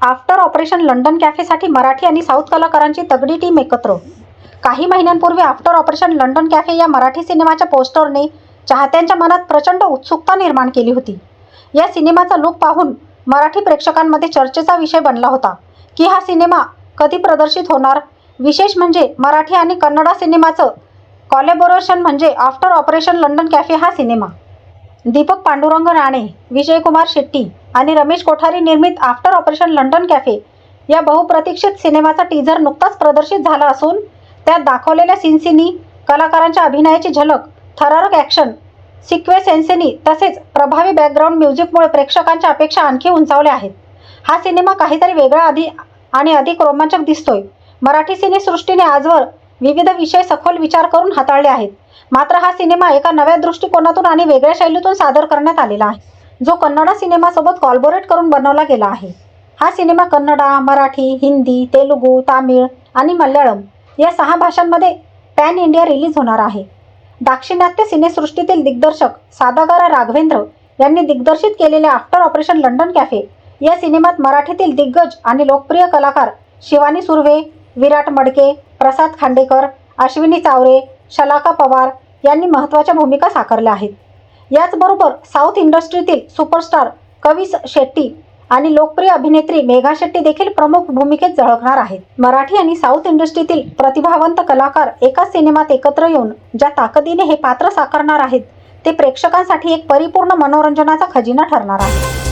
After operation London कॅफेसाठी मराठी आणि south कलाकारांची तगडी टीम एकत्र. काही महिन्यांपूर्वी आफ्टर ऑपरेशन लंडन कॅफे या मराठी सिनेमाच्या पोस्टरने चाहत्यांच्या मनात प्रचंड उत्सुकता निर्माण केली होती. या सिनेमाचा लुक पाहून मराठी प्रेक्षकांमध्ये चर्चेचा विषय बनला होता की हा सिनेमा कधी प्रदर्शित होणार? विशेष म्हणजे मराठी आणि कन्नडा सिनेमाचं कॉलॅबोरेशन म्हणजे आफ्टर ऑपरेशन लंडन कॅफे हा सिनेमा. दीपक पांडुरंग राणे विजयकुमार शेट्टी आणि रमेश कोठारी निर्मित आफ्टर ऑपरेशन लंडन कॅफे या बहुप्रतीक्षित सिनेमाचा टीझर नुकताच प्रदर्शित झाला असून त्यात दाखवलेल्या सिनसिनी कलाकारांच्या अभिनयाची झलक थरारक ॲक्शन सिक्वेसेन्सेनी तसेच प्रभावी बॅकग्राऊंड म्युझिकमुळे प्रेक्षकांच्या अपेक्षा आणखी उंचावल्या आहेत. हा सिनेमा काहीतरी वेगळा आधी आणि अधिक रोमांचक दिसतोय. मराठी सिनेसृष्टीने आजवर विविध विषय सखोल विचार करून हाताळले आहेत. मात्र हा सिनेमा एका नव्या दृष्टिकोनातून आणि वेगळ्या शैलीतून सादर करण्यात आलेला आहे. जो कन्नडा सिनेमासोबत कॉल्बोरेट करून बनवला गेला आहे. हा सिनेमा कन्नडा मराठी हिंदी तेलुगू तामिळ आणि मल्याळम या सहा भाषांमध्ये पॅन इंडिया रिलीज होणार आहे. दाक्षिणात्य सिनेसृष्टीतील दिग्दर्शक सादागारा राघवेंद्र यांनी दिग्दर्शित केलेल्या आफ्टर ऑपरेशन लंडन कॅफे या सिनेमात मराठीतील दिग्गज आणि लोकप्रिय कलाकार शिवानी सुर्वे विराट मडके प्रसाद खांडेकर अश्विनी चावरे शलाका पवार यांनी महत्त्वाच्या भूमिका साकारल्या आहेत. याचबरोबर साऊथ इंडस्ट्रीतील सुपरस्टार कवीस शेट्टी आणि लोकप्रिय अभिनेत्री मेघा शेट्टी देखील प्रमुख भूमिकेत झळकणार आहेत. मराठी आणि साऊथ इंडस्ट्रीतील प्रतिभावंत कलाकार एकाच सिनेमात एकत्र येऊन ज्या ताकदीने हे पात्र साकारणार आहेत ते प्रेक्षकांसाठी एक परिपूर्ण मनोरंजनाचा खजिना ठरणार आहे.